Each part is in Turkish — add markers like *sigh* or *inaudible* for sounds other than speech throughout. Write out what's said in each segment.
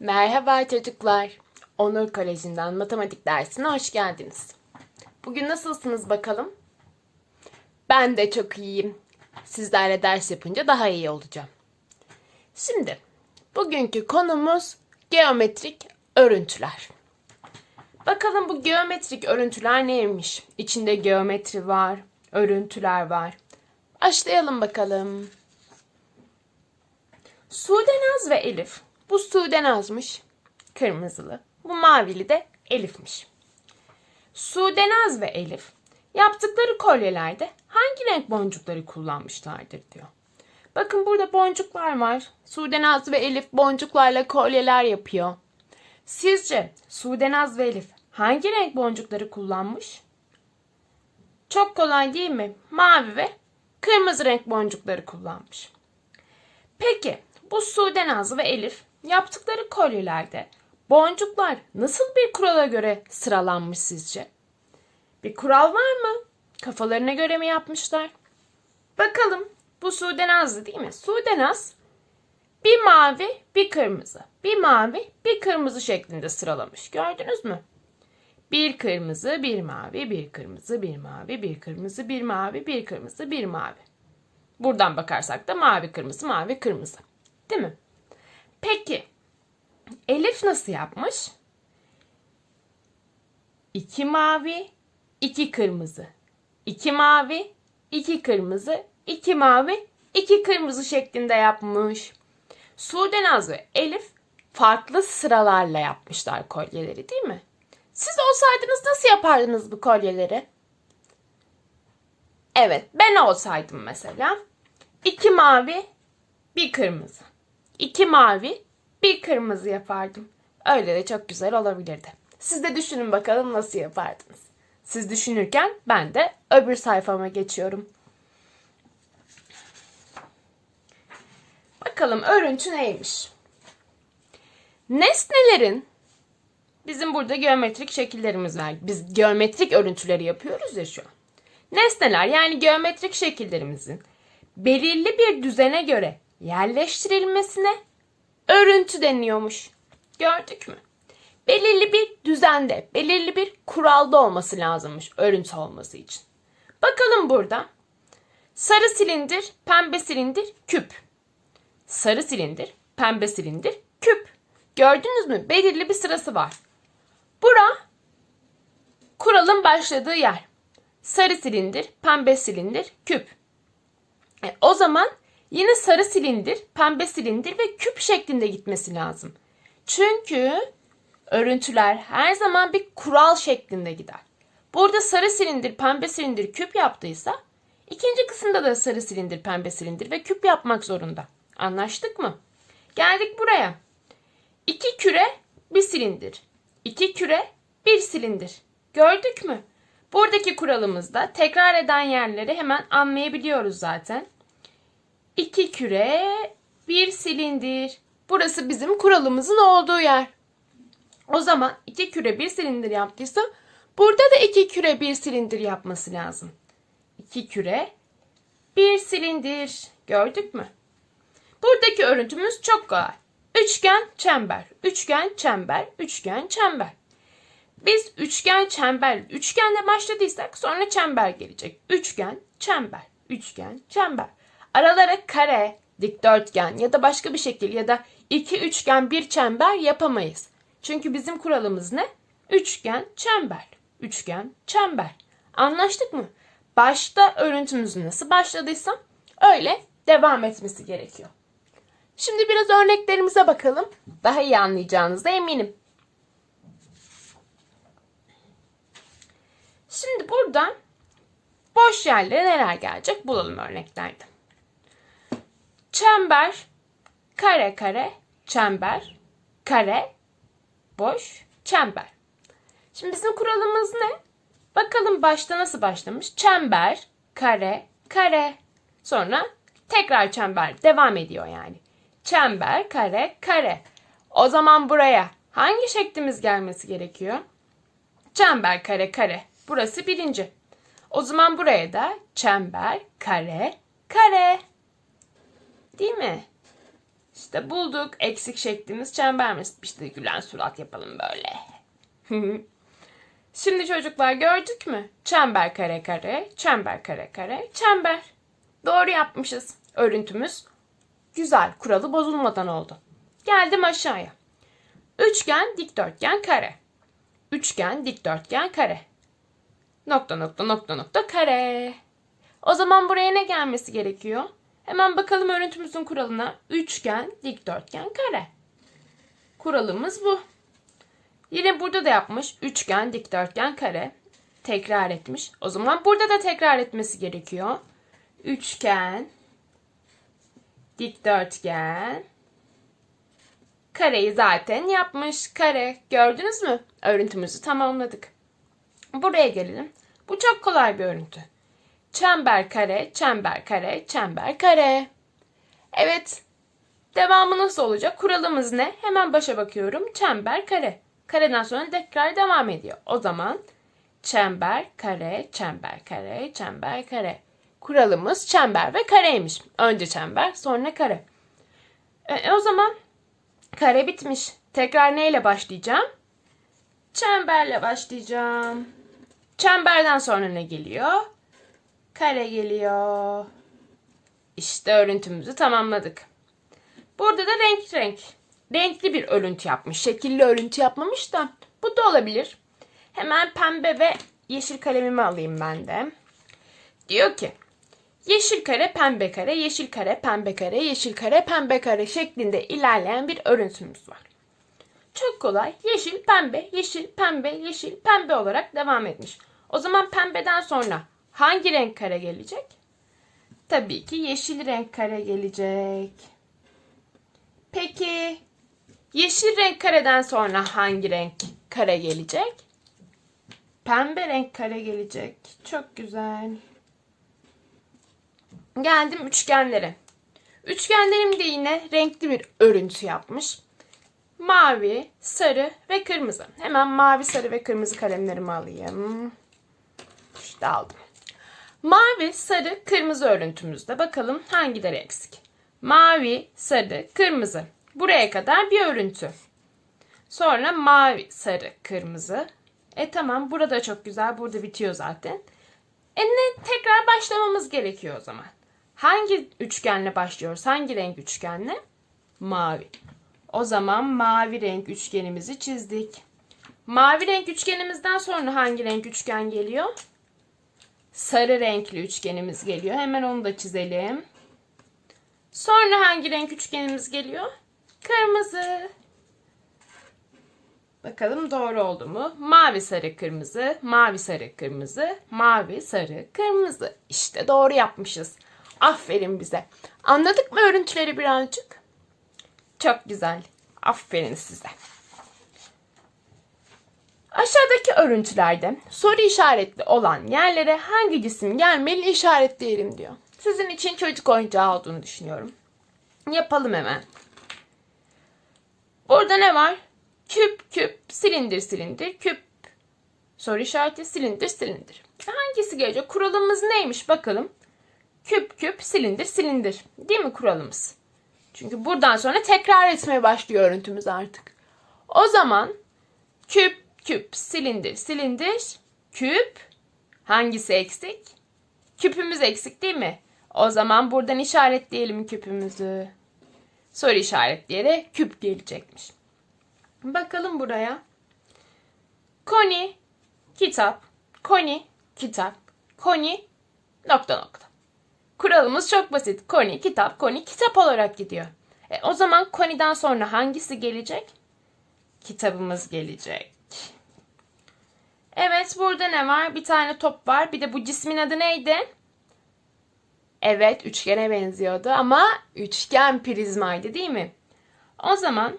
Merhaba çocuklar. Onur Koleji'nden matematik dersine hoş geldiniz. Bugün nasılsınız bakalım? Ben de çok iyiyim. Sizlerle ders yapınca daha iyi olacağım. Şimdi bugünkü konumuz geometrik örüntüler. Bakalım bu geometrik örüntüler neymiş? İçinde geometri var, örüntüler var. Başlayalım bakalım. Sudenaz ve Elif. Bu Sudenaz'mış. Kırmızılı. Bu mavili de Elif'miş. Sudenaz ve Elif yaptıkları kolyelerde hangi renk boncukları kullanmışlardır diyor. Bakın burada boncuklar var. Sudenaz ve Elif boncuklarla kolyeler yapıyor. Sizce Sudenaz ve Elif hangi renk boncukları kullanmış? Çok kolay değil mi? Mavi ve kırmızı renk boncukları kullanmış. Peki bu Sudenaz ve Elif yaptıkları kolyelerde boncuklar nasıl bir kurala göre sıralanmış sizce? Bir kural var mı? Kafalarına göre mi yapmışlar? Bakalım bu Sudenaz'dı değil mi? Sudenaz bir mavi bir kırmızı, bir mavi bir kırmızı şeklinde sıralamış. Gördünüz mü? Bir kırmızı, bir mavi, bir kırmızı, bir mavi, bir kırmızı, bir mavi, bir kırmızı, bir mavi. Buradan bakarsak da mavi, kırmızı, mavi, kırmızı. Değil mi? Peki Elif nasıl yapmış? İki mavi, iki kırmızı. İki mavi, iki kırmızı, iki mavi, iki kırmızı şeklinde yapmış. Sudenaz ve Elif farklı sıralarla yapmışlar kolyeleri değil mi? Siz olsaydınız nasıl yapardınız bu kolyeleri? Evet ben olsaydım mesela iki mavi bir kırmızı. İki mavi bir kırmızı yapardım. Öyle de çok güzel olabilirdi. Siz de düşünün bakalım nasıl yapardınız. Siz düşünürken ben de öbür sayfama geçiyorum. Bakalım örüntü neymiş? Nesnelerin bizim burada geometrik şekillerimiz var. Biz geometrik örüntüleri yapıyoruz ya şu an. Nesneler yani geometrik şekillerimizin belirli bir düzene göre yerleştirilmesine örüntü deniyormuş. Gördük mü? Belirli bir düzende, belirli bir kuralda olması lazımmış örüntü olması için. Bakalım burada. Sarı silindir, pembe silindir, küp. Sarı silindir, pembe silindir, küp. Gördünüz mü? Belirli bir sırası var. Bura kuralın başladığı yer. Sarı silindir, pembe silindir, küp. E, o zaman yine sarı silindir, pembe silindir ve küp şeklinde gitmesi lazım. Çünkü örüntüler her zaman bir kural şeklinde gider. Burada sarı silindir, pembe silindir, küp yaptıysa ikinci kısımda da sarı silindir, pembe silindir ve küp yapmak zorunda. Anlaştık mı? Geldik buraya. İki küre bir silindir. İki küre bir silindir. Gördük mü? Buradaki kuralımızda tekrar eden yerleri hemen anlayabiliyoruz zaten. İki küre bir silindir. Burası bizim kuralımızın olduğu yer. O zaman iki küre bir silindir yaptıysa burada da iki küre bir silindir yapması lazım. İki küre bir silindir. Gördük mü? Buradaki örüntümüz çok kolay. Üçgen, çember, üçgen, çember, üçgen, çember. Biz üçgen, çember, üçgenle başladıysak sonra çember gelecek. Üçgen, çember, üçgen, çember. Aralara kare, dikdörtgen ya da başka bir şekil ya da iki üçgen bir çember yapamayız. Çünkü bizim kuralımız ne? Üçgen, çember, üçgen, çember. Anlaştık mı? Başta örüntümüzün nasıl başladıysa öyle devam etmesi gerekiyor. Şimdi biraz örneklerimize bakalım. Daha iyi anlayacağınıza eminim. Şimdi buradan boş yerlere neler gelecek bulalım örneklerde. Çember, kare kare, çember, kare, boş, çember. Şimdi bizim kuralımız ne? Bakalım başta nasıl başlamış? Çember, kare, kare. Sonra tekrar çember devam ediyor yani. Çember, kare, kare. O zaman buraya hangi şeklimiz gelmesi gerekiyor? Çember, kare, kare. Burası birinci. O zaman buraya da çember, kare, kare. Değil mi? İşte bulduk. Eksik şeklimiz çemberimiz. İşte gülen surat yapalım böyle. *laughs* Şimdi çocuklar gördük mü? Çember kare kare, çember kare kare, çember. Doğru yapmışız. Örüntümüz güzel, kuralı bozulmadan oldu. Geldim aşağıya. Üçgen, dikdörtgen, kare. Üçgen, dikdörtgen, kare. Nokta nokta nokta nokta kare. O zaman buraya ne gelmesi gerekiyor? Hemen bakalım örüntümüzün kuralına. Üçgen, dikdörtgen, kare. Kuralımız bu. Yine burada da yapmış. Üçgen, dikdörtgen, kare. Tekrar etmiş. O zaman burada da tekrar etmesi gerekiyor. Üçgen, dikdörtgen, kareyi zaten yapmış. Kare. Gördünüz mü? Örüntümüzü tamamladık. Buraya gelelim. Bu çok kolay bir örüntü. Çember kare, çember kare, çember kare. Evet. Devamı nasıl olacak? Kuralımız ne? Hemen başa bakıyorum. Çember kare. Kareden sonra tekrar devam ediyor. O zaman çember kare, çember kare, çember kare. Kuralımız çember ve kareymiş. Önce çember, sonra kare. E, o zaman kare bitmiş. Tekrar neyle başlayacağım? Çemberle başlayacağım. Çemberden sonra ne geliyor? Kare geliyor. İşte örüntümüzü tamamladık. Burada da renk renk. Renkli bir örüntü yapmış. Şekilli örüntü yapmamış da bu da olabilir. Hemen pembe ve yeşil kalemimi alayım ben de. Diyor ki yeşil kare pembe kare yeşil kare pembe kare yeşil kare pembe kare şeklinde ilerleyen bir örüntümüz var. Çok kolay. Yeşil, pembe, yeşil, pembe, yeşil, pembe olarak devam etmiş. O zaman pembeden sonra hangi renk kare gelecek? Tabii ki yeşil renk kare gelecek. Peki yeşil renk kareden sonra hangi renk kare gelecek? Pembe renk kare gelecek. Çok güzel. Geldim üçgenlere. Üçgenlerim de yine renkli bir örüntü yapmış mavi, sarı ve kırmızı. Hemen mavi, sarı ve kırmızı kalemlerimi alayım. İşte aldım. Mavi, sarı, kırmızı örüntümüzde bakalım hangileri eksik. Mavi, sarı, kırmızı. Buraya kadar bir örüntü. Sonra mavi, sarı, kırmızı. E tamam burada çok güzel. Burada bitiyor zaten. E ne tekrar başlamamız gerekiyor o zaman. Hangi üçgenle başlıyoruz? Hangi renk üçgenle? Mavi. O zaman mavi renk üçgenimizi çizdik. Mavi renk üçgenimizden sonra hangi renk üçgen geliyor? Sarı renkli üçgenimiz geliyor. Hemen onu da çizelim. Sonra hangi renk üçgenimiz geliyor? Kırmızı. Bakalım doğru oldu mu? Mavi, sarı, kırmızı, mavi, sarı, kırmızı, mavi, sarı, kırmızı. İşte doğru yapmışız. Aferin bize. Anladık mı örüntüleri birazcık? Çok güzel. Aferin size. Aşağıdaki örüntülerde soru işaretli olan yerlere hangi cisim gelmeli işaretleyelim diyor. Sizin için çocuk oyuncağı olduğunu düşünüyorum. Yapalım hemen. Burada ne var? Küp, küp, silindir, silindir, küp. Soru işareti silindir, silindir. Hangisi gelecek? Kuralımız neymiş bakalım. Küp, küp, silindir, silindir. Değil mi kuralımız? Çünkü buradan sonra tekrar etmeye başlıyor örüntümüz artık. O zaman küp, küp, silindir, silindir, küp. Hangisi eksik? Küpümüz eksik değil mi? O zaman buradan işaretleyelim küpümüzü. Soru işaretleyerek küp gelecekmiş. Bakalım buraya. Koni, kitap, koni, kitap, koni, nokta nokta. Kuralımız çok basit. Koni, kitap, koni, kitap olarak gidiyor. E, o zaman koniden sonra hangisi gelecek? Kitabımız gelecek. Evet burada ne var? Bir tane top var. Bir de bu cismin adı neydi? Evet üçgene benziyordu ama üçgen prizmaydı değil mi? O zaman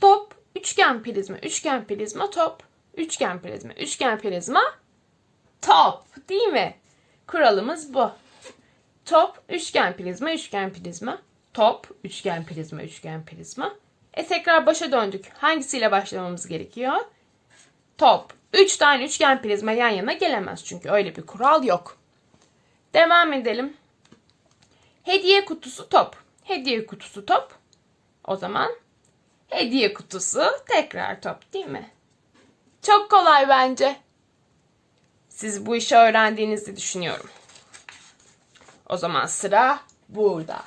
top, üçgen prizma, üçgen prizma, top, üçgen prizma, üçgen prizma, top değil mi? Kuralımız bu. Top, üçgen prizma, üçgen prizma. Top, üçgen prizma, üçgen prizma. E tekrar başa döndük. Hangisiyle başlamamız gerekiyor? Top. Üç tane üçgen prizma yan yana gelemez çünkü öyle bir kural yok. Devam edelim. Hediye kutusu top. Hediye kutusu top. O zaman hediye kutusu tekrar top değil mi? Çok kolay bence. Siz bu işi öğrendiğinizi düşünüyorum. O zaman sıra burada.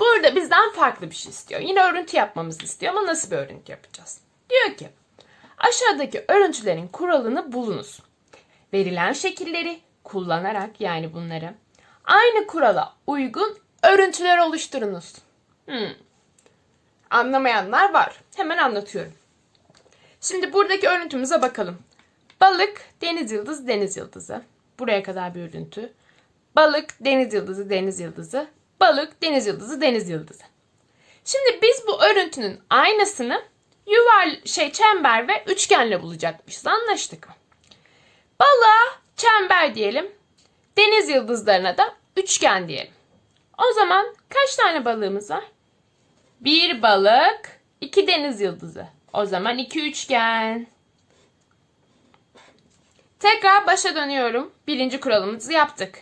Burada bizden farklı bir şey istiyor. Yine örüntü yapmamızı istiyor ama nasıl bir örüntü yapacağız? Diyor ki aşağıdaki örüntülerin kuralını bulunuz. Verilen şekilleri kullanarak yani bunları aynı kurala uygun örüntüler oluşturunuz. Hmm. Anlamayanlar var. Hemen anlatıyorum. Şimdi buradaki örüntümüze bakalım. Balık, deniz yıldızı, deniz yıldızı. Buraya kadar bir örüntü. Balık, deniz yıldızı, deniz yıldızı. Balık, deniz yıldızı, deniz yıldızı. Şimdi biz bu örüntünün aynısını yuval şey çember ve üçgenle bulacakmışız. Anlaştık mı? Balığa çember diyelim. Deniz yıldızlarına da üçgen diyelim. O zaman kaç tane balığımız var? Bir balık, iki deniz yıldızı. O zaman iki üçgen. Tekrar başa dönüyorum. Birinci kuralımızı yaptık.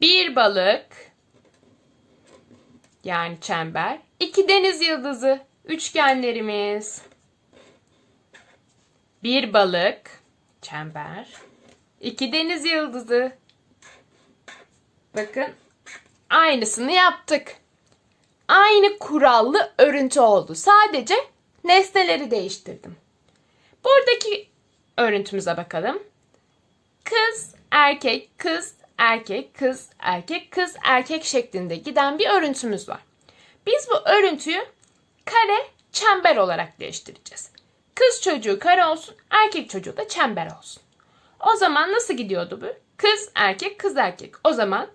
Bir balık, yani çember, iki deniz yıldızı, üçgenlerimiz. Bir balık, çember, iki deniz yıldızı. Bakın aynısını yaptık. Aynı kurallı örüntü oldu. Sadece nesneleri değiştirdim. Buradaki örüntümüze bakalım. Kız, erkek, kız, erkek, kız, erkek, kız, erkek şeklinde giden bir örüntümüz var. Biz bu örüntüyü kare, çember olarak değiştireceğiz. Kız çocuğu kare olsun, erkek çocuğu da çember olsun. O zaman nasıl gidiyordu bu? Kız, erkek, kız, erkek. O zaman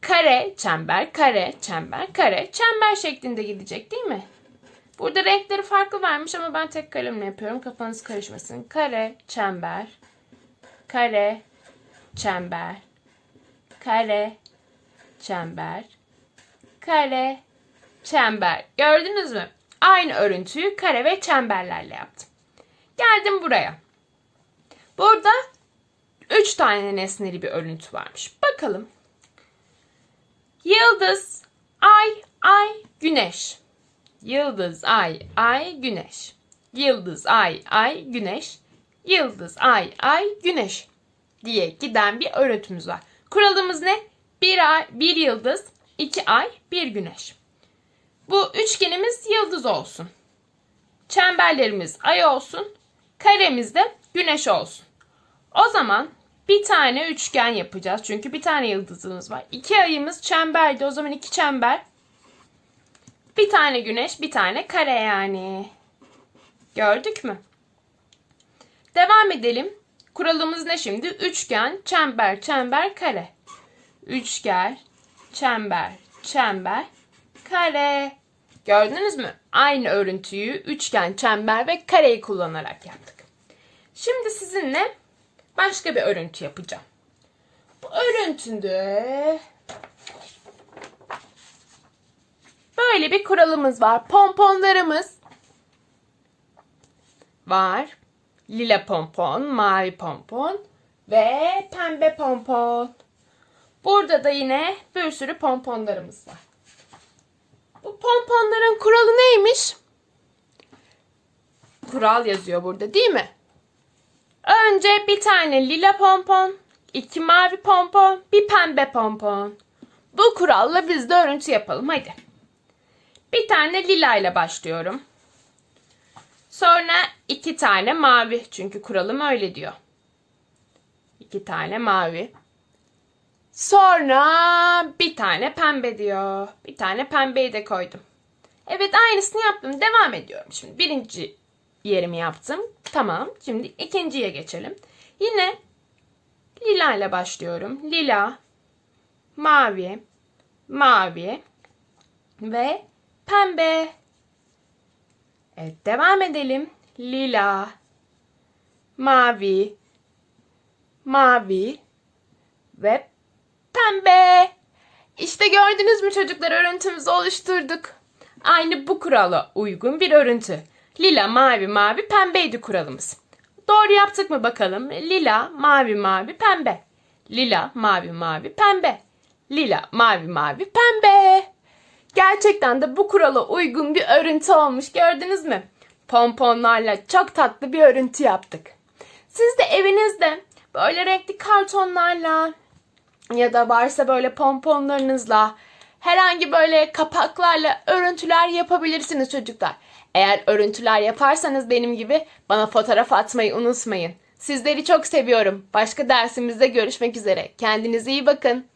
kare, çember, kare, çember, kare, çember şeklinde gidecek değil mi? Burada renkleri farklı vermiş ama ben tek kalemle yapıyorum. Kafanız karışmasın. Kare, çember, kare, çember, kare, çember, kare, çember. Gördünüz mü? Aynı örüntüyü kare ve çemberlerle yaptım. Geldim buraya. Burada 3 tane nesneli bir örüntü varmış. Bakalım. Yıldız, ay, ay, güneş. Yıldız, ay, ay, güneş. Yıldız, ay, ay, güneş. Yıldız, ay, ay, güneş diye giden bir örüntümüz var. Kuralımız ne? Bir ay, bir yıldız, iki ay, bir güneş. Bu üçgenimiz yıldız olsun. Çemberlerimiz ay olsun. Karemiz de güneş olsun. O zaman bir tane üçgen yapacağız. Çünkü bir tane yıldızımız var. İki ayımız çemberdi. O zaman iki çember. Bir tane güneş, bir tane kare yani. Gördük mü? Devam edelim. Kuralımız ne şimdi? Üçgen, çember, çember, kare. Üçgen, çember, çember, kare. Gördünüz mü? Aynı örüntüyü üçgen, çember ve kareyi kullanarak yaptık. Şimdi sizinle başka bir örüntü yapacağım. Bu örüntüde böyle bir kuralımız var. Pomponlarımız var. Lila pompon, mavi pompon ve pembe pompon. Burada da yine bir sürü pomponlarımız var. Bu pomponların kuralı neymiş? Kural yazıyor burada değil mi? Önce bir tane lila pompon, iki mavi pompon, bir pembe pompon. Bu kuralla biz de örüntü yapalım hadi. Bir tane lila ile başlıyorum. Sonra iki tane mavi. Çünkü kuralım öyle diyor. İki tane mavi. Sonra bir tane pembe diyor. Bir tane pembeyi de koydum. Evet aynısını yaptım. Devam ediyorum. Şimdi birinci yerimi yaptım. Tamam. Şimdi ikinciye geçelim. Yine lila ile başlıyorum. Lila, mavi, mavi ve pembe. Evet devam edelim. Lila, mavi, mavi ve pembe. İşte gördünüz mü çocuklar örüntümüzü oluşturduk. Aynı bu kurala uygun bir örüntü. Lila, mavi, mavi, pembeydi kuralımız. Doğru yaptık mı bakalım? Lila, mavi, mavi, pembe. Lila, mavi, mavi, pembe. Lila, mavi, mavi, pembe. Gerçekten de bu kurala uygun bir örüntü olmuş gördünüz mü? Pomponlarla çok tatlı bir örüntü yaptık. Siz de evinizde böyle renkli kartonlarla ya da varsa böyle pomponlarınızla herhangi böyle kapaklarla örüntüler yapabilirsiniz çocuklar. Eğer örüntüler yaparsanız benim gibi bana fotoğraf atmayı unutmayın. Sizleri çok seviyorum. Başka dersimizde görüşmek üzere. Kendinize iyi bakın.